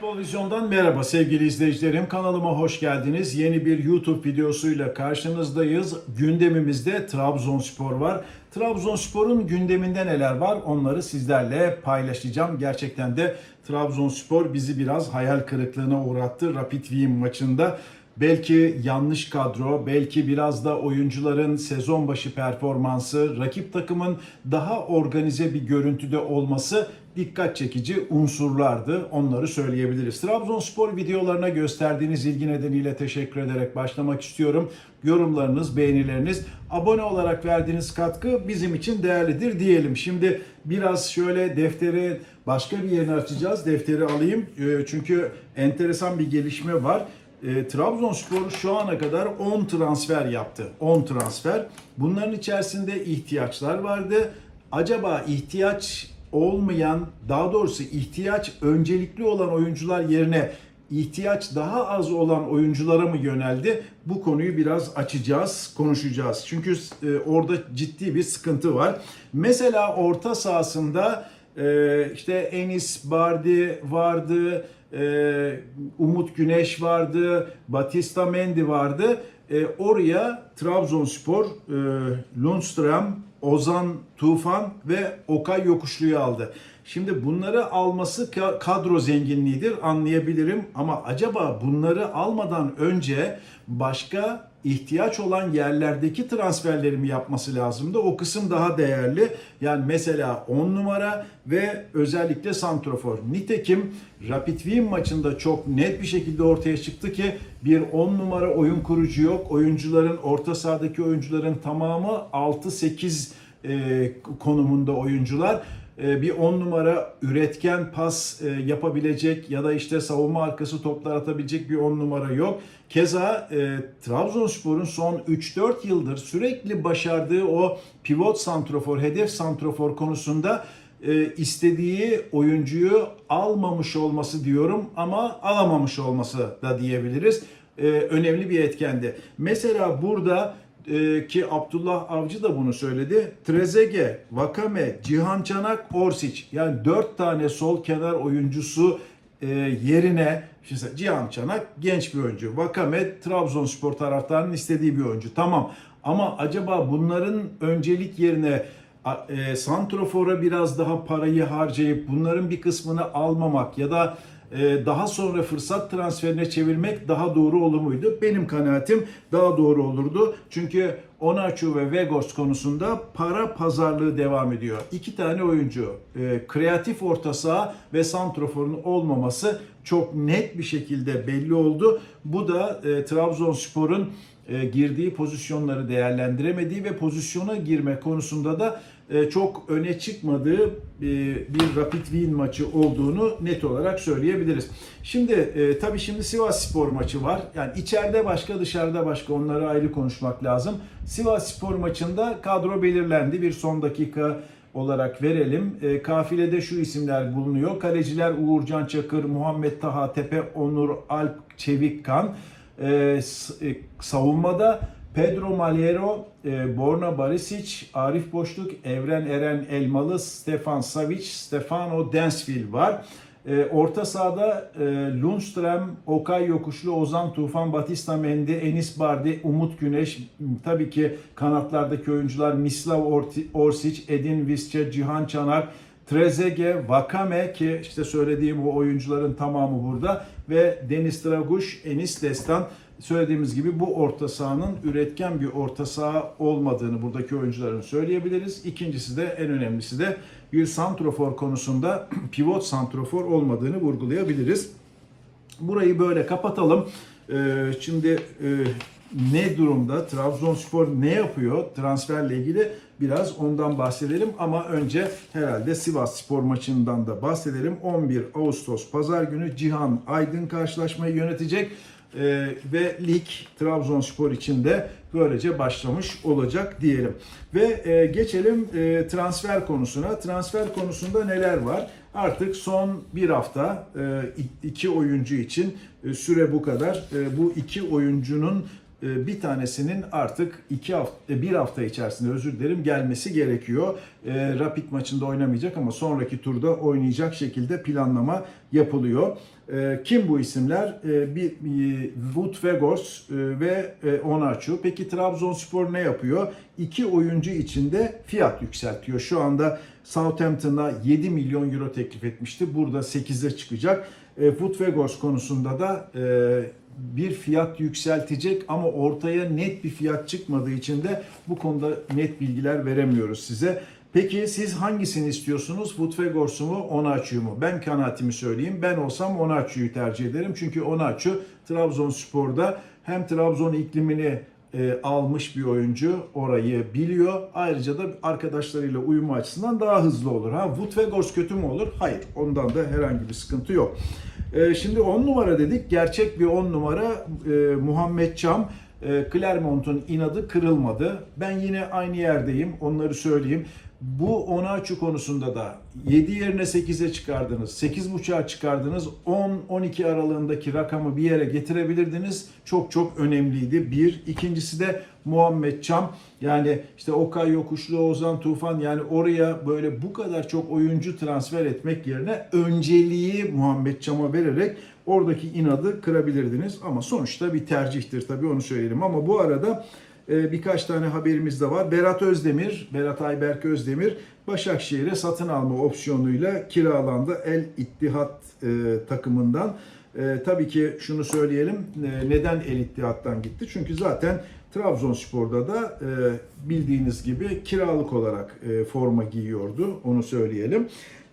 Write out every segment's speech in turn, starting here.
Futbol Vizyon'dan merhaba sevgili izleyicilerim. Kanalıma hoş geldiniz. Yeni bir YouTube videosuyla karşınızdayız. Gündemimizde Trabzonspor var. Trabzonspor'un gündeminde neler var onları sizlerle paylaşacağım. Gerçekten de Trabzonspor bizi biraz hayal kırıklığına uğrattı Rapid Wien maçında. Belki yanlış kadro, belki biraz da oyuncuların sezon başı performansı, rakip takımın daha organize bir görüntüde olması dikkat çekici unsurlardı. Onları söyleyebiliriz. Trabzonspor videolarına gösterdiğiniz ilgi nedeniyle teşekkür ederek başlamak istiyorum. Yorumlarınız, beğenileriniz, abone olarak verdiğiniz katkı bizim için değerlidir diyelim. Şimdi biraz şöyle defteri başka bir yerine açacağız. Defteri alayım. Ee, Çünkü enteresan bir gelişme var. E, Trabzonspor şu ana kadar 10 transfer yaptı. 10 transfer. Bunların içerisinde ihtiyaçlar vardı. Acaba ihtiyaç olmayan, daha doğrusu ihtiyaç öncelikli olan oyuncular yerine ihtiyaç daha az olan oyunculara mı yöneldi? Bu konuyu biraz açacağız, konuşacağız. Çünkü e, orada ciddi bir sıkıntı var. Mesela orta sahasında e, işte Enis Bardi vardı, e, Umut Güneş vardı, Batista Mendy vardı. E, oraya Trabzonspor, e, Lundström, Ozan Tufan ve Okay Yokuşlu'yu aldı. Şimdi bunları alması ka- kadro zenginliğidir anlayabilirim ama acaba bunları almadan önce başka ihtiyaç olan yerlerdeki transferleri mi yapması lazımdı? O kısım daha değerli. Yani mesela 10 numara ve özellikle santrofor. Nitekim Rapid Wien maçında çok net bir şekilde ortaya çıktı ki bir 10 numara oyun kurucu yok. Oyuncuların orta sahadaki oyuncuların tamamı 6-8 e, konumunda oyuncular bir 10 numara üretken pas e, yapabilecek ya da işte savunma arkası toplar atabilecek bir 10 numara yok. Keza e, Trabzonspor'un son 3-4 yıldır sürekli başardığı o pivot santrofor, hedef santrofor konusunda e, istediği oyuncuyu almamış olması diyorum ama alamamış olması da diyebiliriz. E, önemli bir etkendi. Mesela burada e, ki Abdullah Avcı da bunu söyledi. Trezege, Vakame, Cihan Çanak, Orsic yani dört tane sol kenar oyuncusu e, yerine şimdi Cihan Çanak genç bir oyuncu. Vakame Trabzonspor taraftarının istediği bir oyuncu. Tamam ama acaba bunların öncelik yerine e, Santrofor'a biraz daha parayı harcayıp bunların bir kısmını almamak ya da daha sonra fırsat transferine çevirmek daha doğru olur muydu? Benim kanaatim daha doğru olurdu. Çünkü Onaçu ve Vegos konusunda para pazarlığı devam ediyor. İki tane oyuncu, e, kreatif orta saha ve santroforun olmaması çok net bir şekilde belli oldu. Bu da e, Trabzonspor'un girdiği pozisyonları değerlendiremediği ve pozisyona girme konusunda da e, çok öne çıkmadığı e, bir Rapid Wien maçı olduğunu net olarak söyleyebiliriz. Şimdi e, tabii şimdi Sivas Spor maçı var. Yani içeride başka dışarıda başka onları ayrı konuşmak lazım. Sivas Spor maçında kadro belirlendi. Bir son dakika olarak verelim. E, kafilede şu isimler bulunuyor. Kaleciler Uğurcan Çakır, Muhammed Taha Tepe, Onur Alp Çevikkan. E, e, savunmada Pedro Malheiro, e, Borna Barisic, Arif Boşluk, Evren Eren Elmalı, Stefan Savic, Stefano Densville var. E, orta sahada e, Lundström, Okay Yokuşlu, Ozan Tufan, Batista Mendy, Enis Bardi, Umut Güneş, tabii ki kanatlardaki oyuncular Mislav Orsic, Edin Visca, Cihan Çanak, Trezege, Vakame ki işte söylediğim o oyuncuların tamamı burada ve Deniz Draguş, Enis Destan söylediğimiz gibi bu orta sahanın üretken bir orta saha olmadığını buradaki oyuncuların söyleyebiliriz. İkincisi de en önemlisi de bir santrofor konusunda pivot santrofor olmadığını vurgulayabiliriz. Burayı böyle kapatalım. Ee, şimdi e, ne durumda? Trabzonspor ne yapıyor transferle ilgili? Biraz ondan bahsedelim ama önce herhalde Sivas Spor maçından da bahsedelim. 11 Ağustos Pazar günü Cihan Aydın karşılaşmayı yönetecek. Ee, ve lig Trabzonspor için de böylece başlamış olacak diyelim. Ve e, geçelim e, transfer konusuna. Transfer konusunda neler var? Artık son bir hafta e, iki oyuncu için e, süre bu kadar. E, bu iki oyuncunun bir tanesinin artık iki hafta, e, bir hafta içerisinde özür dilerim gelmesi gerekiyor. E, Rapid maçında oynamayacak ama sonraki turda oynayacak şekilde planlama yapılıyor. E, Kim bu isimler? E, Bir bir Wout Weghorst e, ve e, Onaçu. Peki Trabzonspor ne yapıyor? İki oyuncu içinde fiyat yükseltiyor. Şu anda Southampton'a 7 milyon euro teklif etmişti. Burada 8'e çıkacak. E, Wout Weghorst konusunda da e, bir fiyat yükseltecek ama ortaya net bir fiyat çıkmadığı için de bu konuda net bilgiler veremiyoruz size. Peki siz hangisini istiyorsunuz? Woodfegorsu mu, Onaçu'yu mu? Ben kanaatimi söyleyeyim. Ben olsam Onaçu'yu tercih ederim. Çünkü Onaçu Trabzonspor'da hem Trabzon iklimini e, almış bir oyuncu orayı biliyor. Ayrıca da arkadaşlarıyla uyumu açısından daha hızlı olur. Ha Woodfegors kötü mü olur? Hayır. Ondan da herhangi bir sıkıntı yok. E, şimdi 10 numara dedik. Gerçek bir 10 numara e, Muhammed Çam. E, Clermont'un inadı kırılmadı. Ben yine aynı yerdeyim. Onları söyleyeyim. Bu Onaçu konusunda da 7 yerine 8'e çıkardınız, 8.5'a çıkardınız, 10-12 aralığındaki rakamı bir yere getirebilirdiniz. Çok çok önemliydi. Bir. İkincisi de Muhammed Çam. Yani işte Okay Yokuşlu, Ozan Tufan yani oraya böyle bu kadar çok oyuncu transfer etmek yerine önceliği Muhammed Çam'a vererek oradaki inadı kırabilirdiniz. Ama sonuçta bir tercihtir tabii onu söyleyelim. Ama bu arada birkaç tane haberimiz de var. Berat Özdemir, Berat Ayberk Özdemir Başakşehir'e satın alma opsiyonuyla kiralandı El İttihat e, takımından. E, tabii ki şunu söyleyelim. e, neden El İttihat'tan gitti? Çünkü zaten Trabzonspor'da da e, bildiğiniz gibi kiralık olarak e, forma giyiyordu. Onu söyleyelim.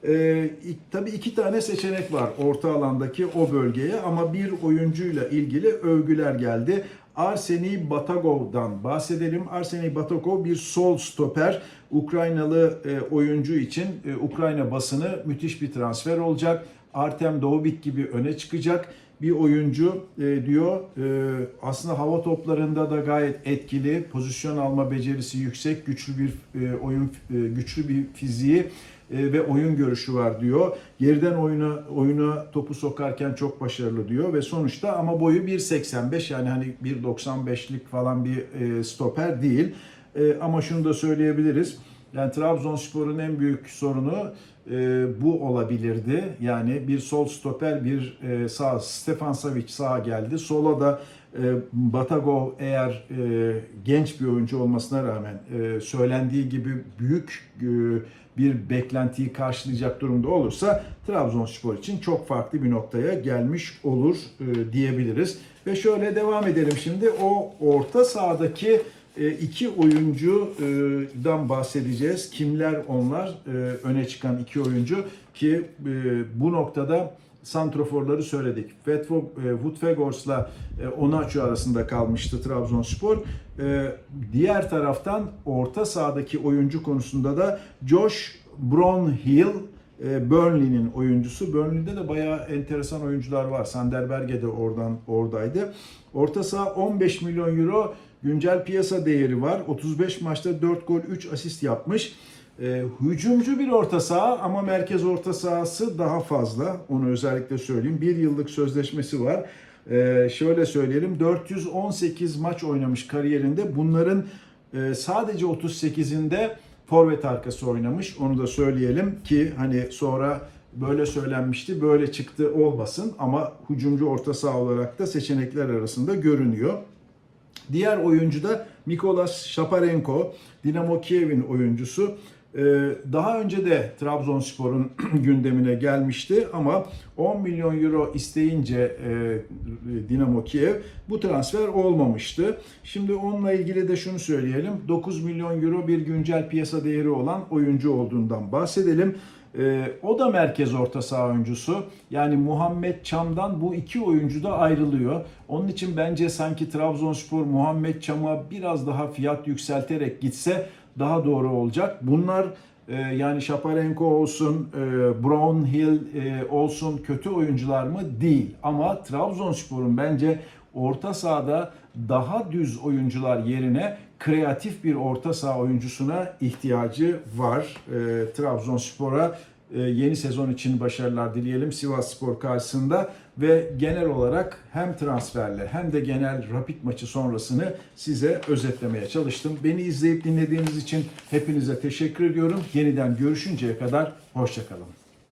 Ee, tabii iki tane seçenek var orta alandaki o bölgeye ama bir oyuncuyla ilgili övgüler geldi. Arseniy Batagov'dan bahsedelim. Arseniy Batagov bir sol stoper. Ukraynalı e, oyuncu için e, Ukrayna basını müthiş bir transfer olacak. Artem Dovbik gibi öne çıkacak bir oyuncu e, diyor. E, aslında hava toplarında da gayet etkili, pozisyon alma becerisi yüksek, güçlü bir e, oyun e, güçlü bir fiziği ve oyun görüşü var diyor. Geriden oyuna oyuna topu sokarken çok başarılı diyor ve sonuçta ama boyu 1.85 yani hani 1.95'lik falan bir e, stoper değil. E, ama şunu da söyleyebiliriz. Yani Trabzonspor'un en büyük sorunu e, bu olabilirdi. Yani bir sol stoper, bir e, sağ Stefan Savic sağa geldi. Sola da e, Batagov eğer e, genç bir oyuncu olmasına rağmen e, söylendiği gibi büyük e, bir beklentiyi karşılayacak durumda olursa Trabzonspor için çok farklı bir noktaya gelmiş olur e, diyebiliriz. Ve şöyle devam edelim şimdi o orta sahadaki e, iki oyuncudan bahsedeceğiz. Kimler onlar? E, öne çıkan iki oyuncu ki e, bu noktada santroforları söyledik. Wout Weghorst'la Onaçu arasında kalmıştı Trabzonspor. Diğer taraftan orta sahadaki oyuncu konusunda da Josh Brownhill Burnley'nin oyuncusu. Burnley'de de bayağı enteresan oyuncular var. Sander Berge de oradan oradaydı. Orta saha 15 milyon euro güncel piyasa değeri var. 35 maçta 4 gol 3 asist yapmış. E, hücumcu bir orta saha ama merkez orta sahası daha fazla. Onu özellikle söyleyeyim. Bir yıllık sözleşmesi var. E, şöyle söyleyelim 418 maç oynamış kariyerinde. Bunların e, sadece 38'inde forvet arkası oynamış. Onu da söyleyelim ki hani sonra böyle söylenmişti, böyle çıktı olmasın ama hücumcu orta saha olarak da seçenekler arasında görünüyor. Diğer oyuncu da Mikolas Shaparenko, Dinamo Kiev'in oyuncusu. Ee, Daha önce de Trabzonspor'un gündemine gelmişti ama 10 milyon euro isteyince e, Dinamo Kiev bu transfer olmamıştı. Şimdi onunla ilgili de şunu söyleyelim. 9 milyon euro bir güncel piyasa değeri olan oyuncu olduğundan bahsedelim. Ee, o da merkez orta saha oyuncusu. Yani Muhammed Çam'dan bu iki oyuncu da ayrılıyor. Onun için bence sanki Trabzonspor Muhammed Çam'a biraz daha fiyat yükselterek gitse daha doğru olacak. Bunlar e, yani Shaparenko olsun, e, Brownhill e, olsun kötü oyuncular mı? Değil. Ama Trabzonspor'un bence orta sahada daha düz oyuncular yerine kreatif bir orta saha oyuncusuna ihtiyacı var. E, Trabzonspor'a yeni sezon için başarılar dileyelim Sivas Spor karşısında ve genel olarak hem transferle hem de genel Rapid maçı sonrasını size özetlemeye çalıştım. Beni izleyip dinlediğiniz için hepinize teşekkür ediyorum. Yeniden görüşünceye kadar hoşçakalın.